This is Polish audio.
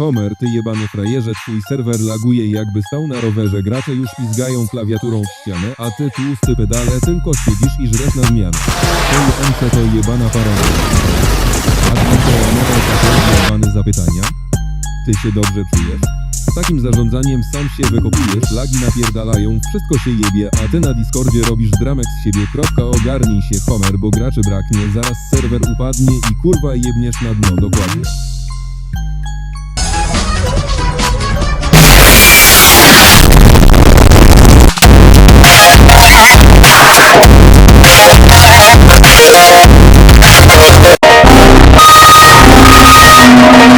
Homer, ty jebany frajerze, twój serwer laguje jakby stał na rowerze, gracze już pizgają klawiaturą w ścianę, a ty tłusty pedale tylko siedzisz i żreś na zmianę. Ten MC to jebana paranoja. A ty to jebany zapytania? Ty się dobrze czujesz? Z takim zarządzaniem sam się wykopujesz, lagi napierdalają, wszystko się jebie, a ty na Discordzie robisz dramek z siebie. Kropka, ogarnij się Homer, bo graczy braknie, zaraz serwer upadnie i kurwa jebniesz na dno, dokładnie.